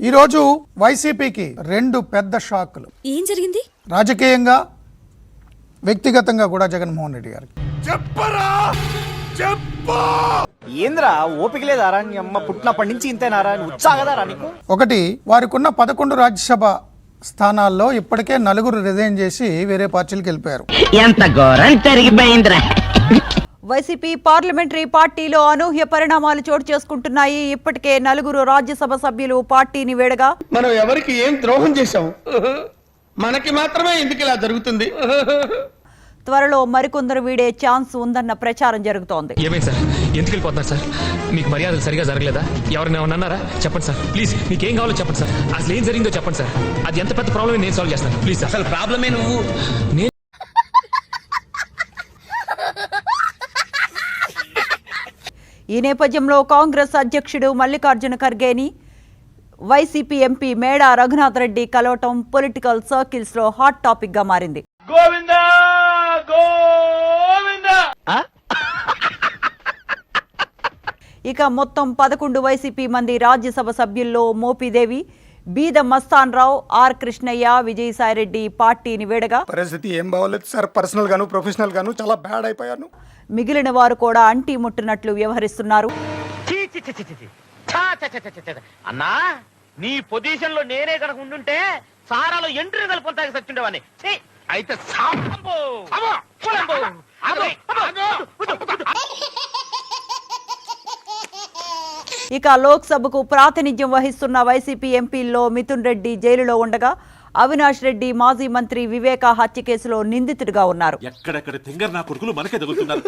ఈరోజు వైసీపీకి రెండు పెద్ద షాకులు. ఏం జరిగింది? రాజకీయంగా వ్యక్తిగతంగా కూడా జగన్మోహన్ రెడ్డి గారికి. ఏంద్రా ఓపిక లేదారా నీ అమ్మ పుట్టినప్పటి నుంచి ఇంతేనారా ఉత్సాగదారా నీకు. ఒకటి వారికున్న పదకొండు రాజ్యసభ స్థానాల్లో ఇప్పటికే నలుగురు రిజైన్ చేసి వేరే పార్టీలకు వెళ్ళిపోయారు. ఎంత ఘోరం జరిగిపోయిందిరా వైసీపీ పార్లమెంటరీ పార్టీలో అనూహ్య పరిణామాలు చోటు చేసుకుంటున్నాయి. ఇప్పటికే నలుగురు రాజ్యసభ సభ్యులు పార్టీని వేడగా మనం ఎవరికి ఏం ద్రోహం చేశాం? మనకి మాత్రమే ఎందుకు ఇలా జరుగుతుంది? త్వరలో మరికొందరు వీడే ఛాన్స్ ఉందన్న ప్రచారం జరుగుతోంది. ఏమైంది సార్? ఎందుకు వెళ్ళిపోతున్నారు సార్? మీకు మర్యాదలు సరిగా జరగలేదా? ఎవరిని ఏమన్నా అన్నారా చెప్పండి సార్. ప్లీజ్ మీకు ఏం కావాలో చెప్పండి సార్. అసలు ఏం జరిగిందో చెప్పండి సార్. అది ఎంత పెద్ద ప్రాబ్లమ్ నేను సాల్వ్ చేస్తాను. Please sir. అసలు ప్రాబ్లమే నువ్వు? నేను ఈ నేపథ్యంలో కాంగ్రెస్ అధ్యక్షుడు మల్లికార్జున ఖర్గేని వైసీపీ ఎంపీ మేడా రఘునాథ్ రెడ్డి కలవటం పొలిటికల్ సర్కిల్స్లో హాట్ టాపిక్గా మారింది ఇక మొత్తం పదకొండు వైసీపీ మంది రాజ్యసభ సభ్యుల్లో మోపిదేవి బీద మస్తాన్ రావు ఆర్ కృష్ణయ్య విజయసాయిరెడ్డి పార్టీని వేడగా పరిస్థితి ఏం బాగోలేదు సార్. పర్సనల్ గాను ప్రొఫెషనల్ గాను చాలా బ్యాడ్ అయిపోయాను. మిగిలిన వారు కూడా అంటీ ముట్టినట్లు వ్యవహరిస్తున్నారు. అన్నా నీ పొజిషన్లో నేనే కనుక ఉండుంటే సారాలో ఎంట్రీ కలిపి సచ్చుండేవాడిని! అయితే ఇక లోక్సభకు ప్రాతినిధ్యం వహిస్తున్న వైసీపీ ఎంపీల్లో మిథున్ రెడ్డి జైలులో ఉండగా అవినాష్ రెడ్డి మాజీ మంత్రి వివేక హత్య కేసులో నిందితుడిగా ఉన్నారు. ఎక్కడెక్కడ తింగర్ నా కొడుకులు మనకే తగులుతున్నారు.